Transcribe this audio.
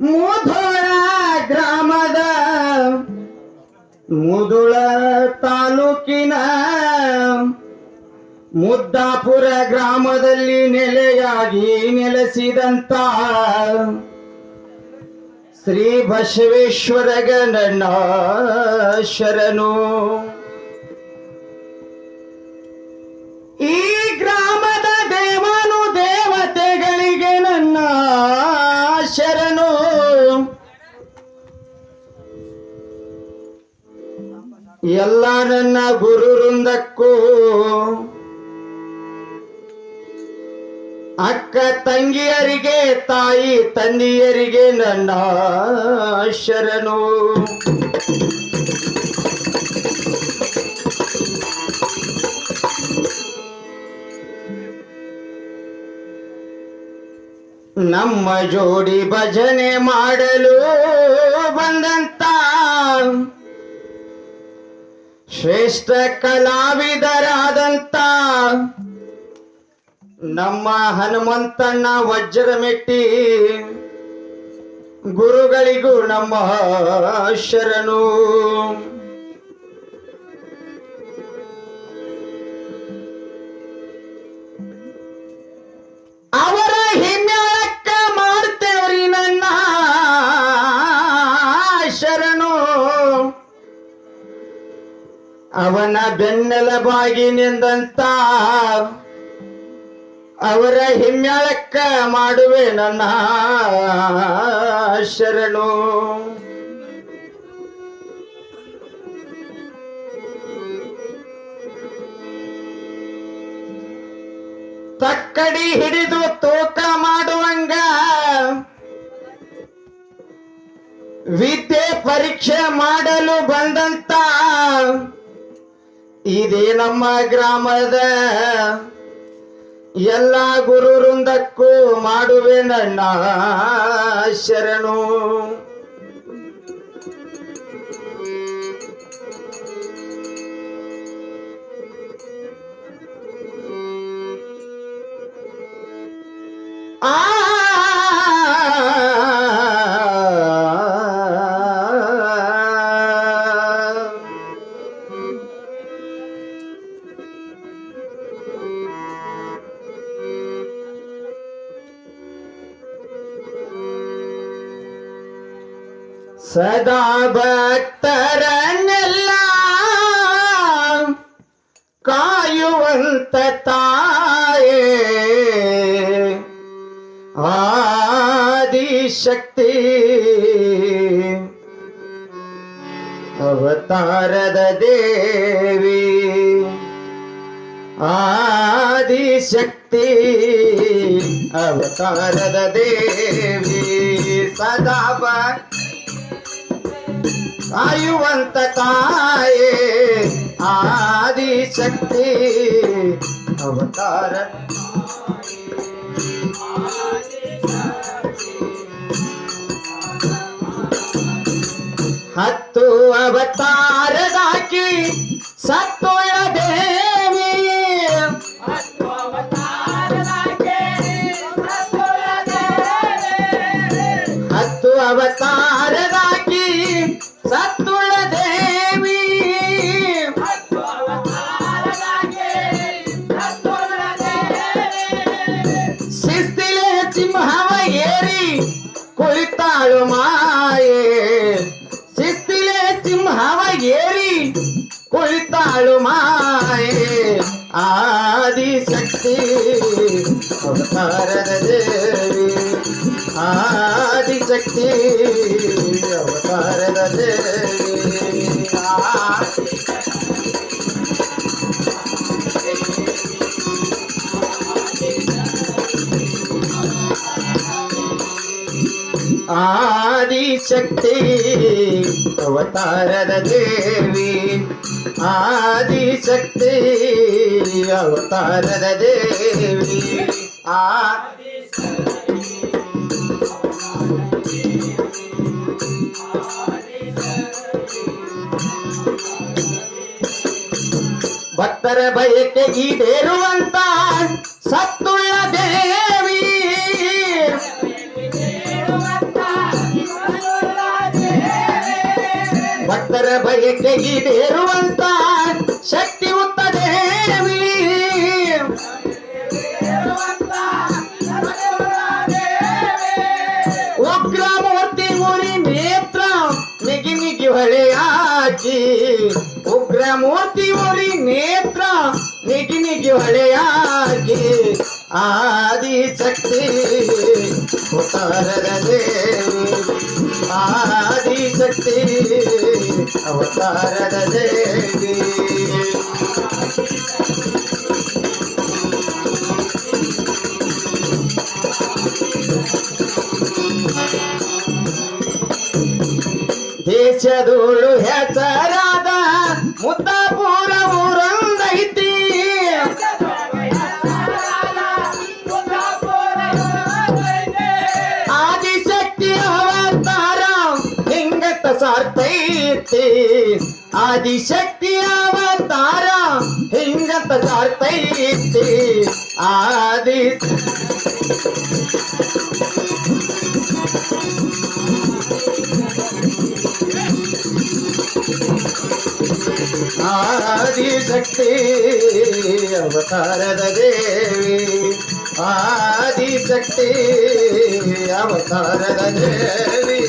ಮುಧೋಳ ಗ್ರಾಮದ ಮುದುಳ ತಾಲೂಕಿನ ಮುದ್ದಾಪುರ ಗ್ರಾಮದಲ್ಲಿ ನೆಲೆಯಾಗಿ ನೆಲೆಸಿದಂತ ಶ್ರೀ ಬಸವೇಶ್ವರ ಗಣನ ಶರಣು ಎಲ್ಲ ನನ್ನ ಗುರು ವೃಂದಕ್ಕೂ ಅಕ್ಕ ತಂಗಿಯರಿಗೆ, ತಾಯಿ ತಂದೆಯರಿಗೆ ನನ್ನ ಶರಣು ನಮ್ಮ ಜೋಡಿ ಭಜನೆ ಮಾಡಲು ಬಂದಂತ ಶ್ರೇಷ್ಠ ಕಲಾವಿದರಾದಂತ ನಮ್ಮ ಹನುಮಂತಣ್ಣ ವಜ್ರಮೆಟ್ಟಿ ಗುರುಗಳಿಗೂ ನಮ್ಮ ಶರಣು ಅವನ ನಿಂದಂತ ಅವರ ಹಿಮ್ಯಾಳಕ್ಕ ಮಾಡುವೆ ನನ್ನ ಶರಣು. ತಕ್ಕಡಿ ಹಿಡಿದು ತೂಕ ಮಾಡುವಂಗ ವಿದ್ಯೆ ಪರೀಕ್ಷೆ ಮಾಡಲು ಬಂದಂತ ಇದೇ ನಮ್ಮ ಗ್ರಾಮದ ಎಲ್ಲ ಗುರುವೃಂದಕ್ಕೂ ಮಾಡುವೆ ನನ್ನ ಶರಣು. சதாபக்தரனெல்லாம் காயுவந்த தாயே ஆதிசக்தி அவதாரத தேவி. ஆதிசக்தி அவதாரத தேவி. சதாபக்த ಸದಾ ಭಕ್ ಕಾಯುವಂತ ತಾಯೇ ಆದಿಶಕ್ತಿ ಅವತಾರ ಹತ್ತು ಅವತಾರದಾಕಿ ಸತ್ತೋಳ ದೇವಿ ಹತ್ತು ಅವತಾರದಾಕಿ ಶಿಸ್ತಿಲೆ ಸಿಂಹವ ಏರಿ ಕುಳಿತಾಳು ಮಾಯೆ ಶಿಸ್ತಿಲೆ ಸಿಂಹವ ಏರಿ ಕುಳಿತಾಳು ಮಾಯೆ ಆದಿಶಕ್ತಿ ಅವತಾರದ ದೇವಿ ಆದಿಶಕ್ತಿ ಅವತಾರದ ದೇವಿ ಆದಿಶಕ್ತಿ ಅವತಾರದ ದೇವಿ. ಆದಿಶಕ್ತಿ ಅವತಾರದ ದೇವಿ. ಆ ಭಕ್ತರ ಬಯಕೆ ಈಡೇರುವಂತ ಸತ್ತುಳ್ಳ ದೇವಿ. ಭಕ್ತರ ಬಯಕೆ ಈಡೇರುವಂತ ಶಕ್ತಿ ಉತ್ತ ದೇವಿ ಉಗ್ರಮೂರ್ತಿ ಮುರಿ ನೇತ್ರ ನಿಗಿ ನಿಗಿ ಹೊಳೆಯಾಕಿ ಉಗ್ರಮೂರ್ತಿ ಮುರಿ ನೇತ್ರ ನಿಗಿ ನಿಗಿ ಹೊಳೆಯಾಕಿ ಆದಿ ಶಕ್ತಿ ಅವತಾರದ ದೇವಿ ಆದಿ ಶಕ್ತಿ ಅವತಾರದ ದೇವಿ ದೇಶದೋಳು ಹೆಸರಾದ ಮುದ್ದಾಪುರ ಊರೊಂದೈತಿ பார்த்து ஆதிசக்தி அவர் தாரா எங்க பதார்த்தைத்து ஆதி ஆதிசக்தி அவதாரத தேவி. ஆதிசக்தி அவதாரத தேவி.